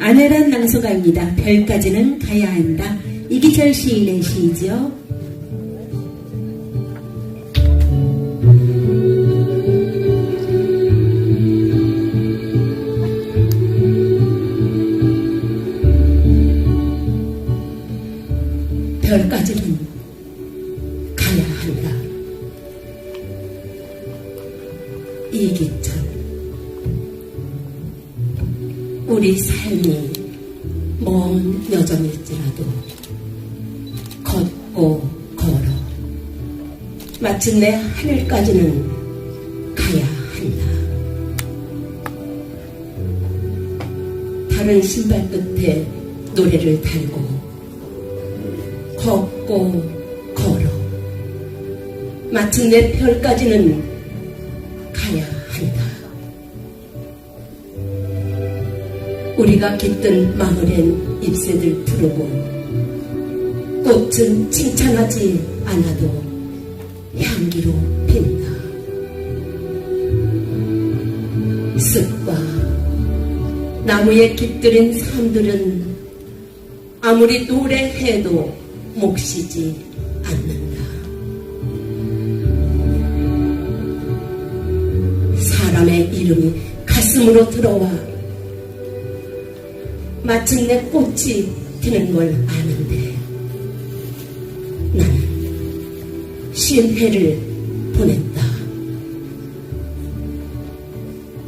아내란 낭소가입니다. 별까지는 가야 한다. 이기철 시인의 시죠. 별까지는 가야 한다. 이기철. 우리 삶이 먼 여정일지라도 걷고 걸어 마침내 하늘까지는 가야 한다. 다른 신발 끝에 노래를 달고 걷고 걸어 마침내 별까지는 우리가 깃든 마을엔 잎새들 푸르고 꽃은 칭찬하지 않아도 향기로 핀다. 습과 나무에 깃들인 삶들은 아무리 노래해도 몫이지 않는다. 사람의 이름이 가슴으로 들어와 마침내 꽃이 피는 걸 아는데 나는 쉰 해를 보냈다.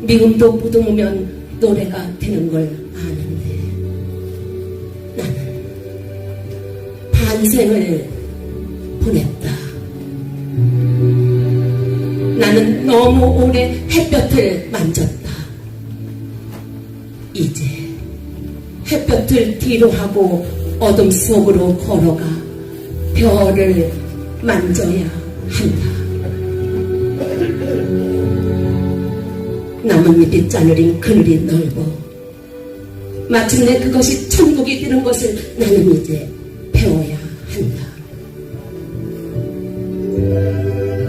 미움도 묻으면 노래가 되는 걸 아는데 나는 반생을 보냈다. 나는 너무 오래 햇볕을 만졌다. 이제 햇볕을 뒤로 하고 어둠 속으로 걸어가 별을 만져야 한다. 나뭇잎이 짜느린 그늘이 넓어 마침내 그것이 천국이 되는 것을 나는 이제 배워야 한다.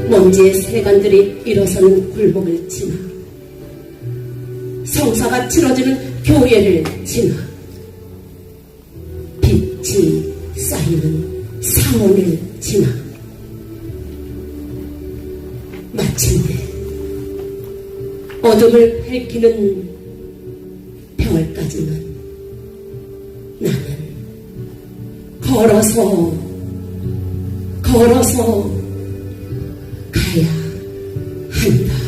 먼지의 세간들이 일어서는 굴복을 지나 성사가 치러지는 교회를 지나 빛이 쌓이는 상원을 지나 마침내 어둠을 밝히는 병을까지는 나는 걸어서 걸어서 가야 한다.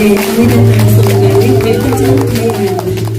Amen. Amen. Amen.